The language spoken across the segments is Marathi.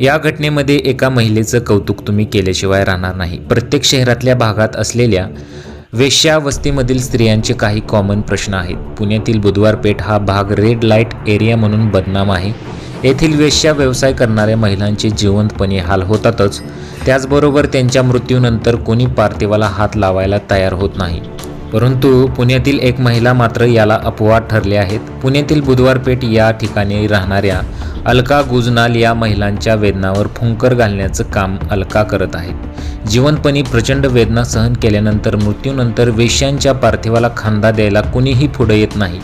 या घटनेमध्ये एका महिलेचं कौतुक तुम्ही केल्याशिवाय राहणार नाही. प्रत्येक शहरातल्या भागात असलेल्या वेश्यावस्थेमधील स्त्रियांचे काही कॉमन प्रश्न आहेत. पुण्यातील बुधवार पेठ हा भाग रेड लाइट एरिया म्हणून बदनाम आहे. येथील वेश्या व्यवसाय करणाऱ्या महिलांचे जिवंतपणे हाल होतातच. त्याचबरोबर त्यांच्या मृत्यूनंतर कोणी पार्थिवाला हात लावायला तयार होत नाही. परंतु पुण्यातील एक महिला मात्र याला अपवाद ठरले आहेत. पुण्यातील बुधवार पेठ या ठिकाणी राहणाऱ्या अलका गुजनाल या महिलांच्या वेदनावर फुंकर घालण्याचं काम अलका करत आहेत. जीवनपणी प्रचंड वेदना सहन केल्यानंतर मृत्यूनंतर वेश्यांच्या पार्थिवाला खांदा द्यायला कुणीही पुढे येत नाही.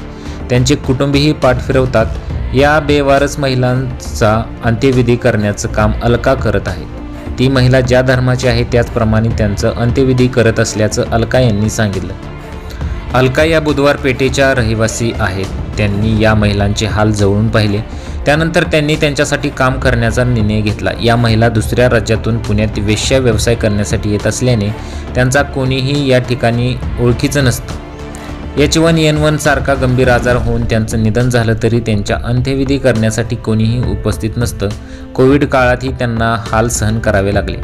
त्यांचे कुटुंबीही पाठ फिरवतात. या बेवारस महिलांचा अंत्यविधी करण्याचं काम अलका करत आहे. ती महिला ज्या धर्माची आहे त्याचप्रमाणे त्यांचं अंत्यविधी करत असल्याचं अलका यांनी सांगितलं. अलका या बुधवार पेठेच्या रहिवासी आहेत. त्यांनी या महिलांचे हाल जवळून पाहिले. त्यानंतर त्यांनी त्यांच्यासाठी काम करण्याचा निर्णय घेतला. या महिला दुसऱ्या राज्यातून पुण्यात वेश्या व्यवसाय करण्यासाठी येत असल्याने त्यांचा कोणीही या ठिकाणी ओळखीचं नसतं. एच वन एन वन सारखा गंभीर आजार होऊन त्यांचं निधन झालं तरी त्यांच्या अंत्यविधी करण्यासाठी कोणीही उपस्थित नसतं. कोविड काळातही त्यांना हाल सहन करावे लागले.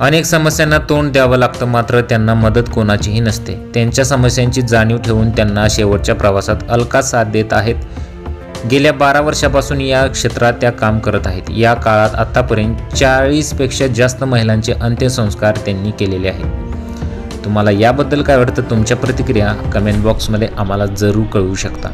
अनेक समस्यांना तोंड द्यावं लागतं मात्र त्यांना मदत कोणाचीही नसते. त्यांच्या समस्यांची जाणीव ठेवून त्यांना शेवटच्या प्रवासात अलका साथ देत आहेत. गेल्या बारा वर्षापासून या क्षेत्रात त्या काम करत आहेत. या काळात आत्तापर्यंत चाळीसपेक्षा जास्त महिलांचे अंत्यसंस्कार त्यांनी केलेले आहेत. तुम्हाला याबद्दल काय वाटतं? तुमच्या प्रतिक्रिया कमेंट बॉक्समध्ये आम्हाला जरूर कळवू शकता.